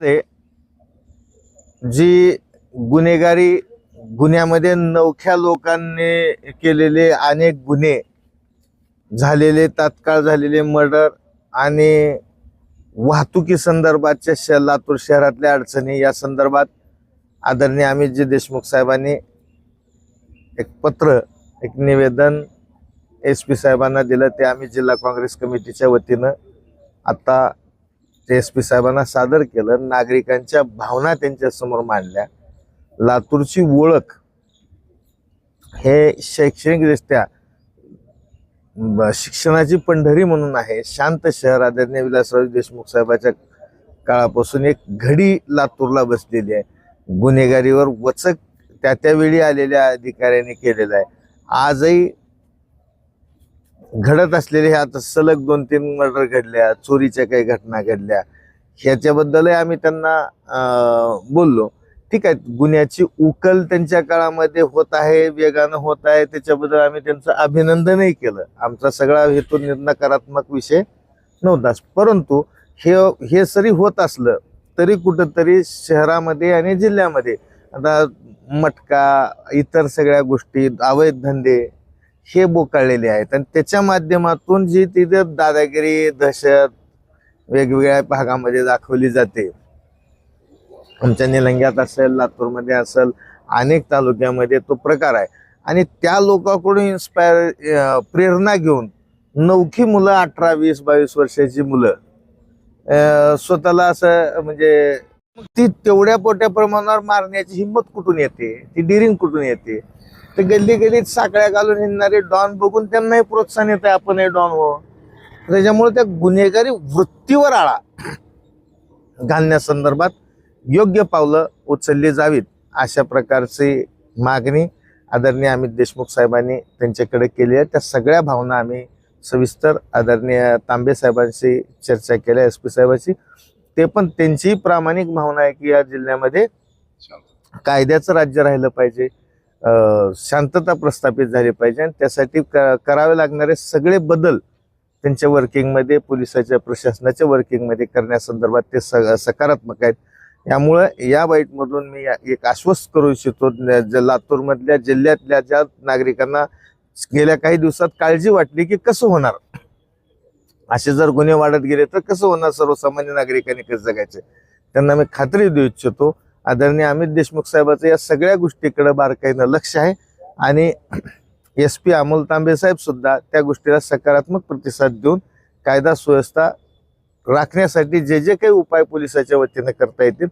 ते जी गुन्हेगारी गुन्ह्यामध्ये नवख्या लोकांनी केलेले अनेक गुन्हे झालेले तात्काळ झालेले मर्डर आणि वाहतुकी संदर्भातच्या श लातूर शहरातल्या अडचणी या संदर्भात आदरणीय अमितजी देशमुख साहेबांनी एक पत्र एक निवेदन एस पी साहेबांना दिलं. ते आम्ही जिल्हा काँग्रेस कमिटीच्या वतीनं आता एस पी साहेबांना सादर केलं नागरिकांच्या भावना त्यांच्यासमोर मांडल्या. लातूरची ओळख हे शैक्षणिकदृष्ट्या शिक्षणाची पंढरी म्हणून आहे. शांत शहर आदरणीय विलासराव देशमुख साहेबाच्या काळापासून एक घडी लातूरला बसलेली आहे. गुन्हेगारीवर वचक त्या त्यावेळी आलेल्या अधिकाऱ्यांनी केलेलं आहे. आजही घडत असलेले हे आता सलग दोन तीन मर्डर घडल्या चोरीच्या काही घटना घडल्या ह्याच्याबद्दलही आम्ही त्यांना बोललो. ठीक आहे गुन्ह्याची उकल त्यांच्या काळामध्ये होत आहे वेगानं होत आहे त्याच्याबद्दल आम्ही त्यांचं अभिनंदनही केलं. आमचा सगळा हेतू निर्णकारात्मक नकारात्मक विषय नव्हताच. परंतु हे हे सरी होत असलं तरी कुठंतरी शहरामध्ये आणि जिल्ह्यामध्ये आता मटका इतर सगळ्या गोष्टी अवैध धंदे हे बोकाळलेले आहेत. आणि त्याच्या माध्यमातून जी तिथे दादागिरी दहशत वेगवेगळ्या भागामध्ये दाखवली जाते. आमच्या निलंग्यात असेल लातूरमध्ये असेल अनेक तालुक्यामध्ये तो प्रकार आहे. आणि त्या लोकांकडून इन्स्पायर प्रेरणा घेऊन नवखी मुलं अठरा वीस बावीस वर्षाची मुलं स्वतःला असं म्हणजे मग ती तेवढ्या मोठ्या प्रमाणावर मारण्याची हिंमत कुठून येते? ती डिरिंग कुठून येते? तर गल्ली गल्लीत साकळ्या घालून हिंडणारे डॉन बघून त्यांनाही प्रोत्साहन येतं आपण हे डॉन हो त्याच्यामुळे त्या गुन्हेगारी वृत्तीवर आळा घालण्यासंदर्भात योग्य पावलं उचलली जावीत अशा प्रकारची मागणी आदरणीय अमित देशमुख साहेबांनी त्यांच्याकडे केली आहे. त्या सगळ्या भावना आम्ही सविस्तर आदरणीय तांबे साहेबांशी चर्चा केल्या एस पी साहेबांशी. ते पण त्यांचीही प्रामाणिक भावना आहे की या जिल्ह्यामध्ये कायद्याचं राज्य राहिलं पाहिजे शांतता प्रस्थापित झाली पाहिजे आणि त्यासाठी करावे लागणारे सगळे बदल त्यांच्या वर्किंगमध्ये पोलिसाच्या प्रशासनाच्या वर्किंगमध्ये करण्यासंदर्भात ते स सकारात्मक आहेत. यामुळं या बाईटमधून मी एक आश्वस्त करू इच्छितो लातूरमधल्या जिल्ह्यातल्या ज्या नागरिकांना गेल्या काही दिवसात काळजी वाटली की कसं होणार? असे जर गुन्हे वाढत गेले तर कसं होणार? सर्वसामान्य नागरिकांनी कसं जगायचं? त्यांना मी खात्री देऊ इच्छितो. आदरणीय अमित देशमुख साहेबाचं या सगळ्या गोष्टीकडे बारकाईनं लक्ष आहे. आणि एस पी अमोल तांबे साहेब सुद्धा त्या गोष्टीला सकारात्मक प्रतिसाद देऊन कायदा सुव्यवस्था राखण्यासाठी जे जे काही उपाय पोलिसाच्या वतीनं करता येतील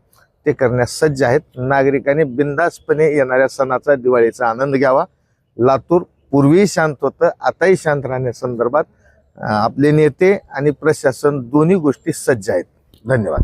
ते करण्यास सज्ज आहेत. नागरिकांनी बिंदासपणे येणाऱ्या सणाचा दिवाळीचा आनंद घ्यावा. लातूर पूर्वीही शांत होतं आताही शांत राहण्यासंदर्भात संदर्भात आपले नेते आणि प्रशासन दोन्ही गोष्टी सज्ज आहेत. धन्यवाद.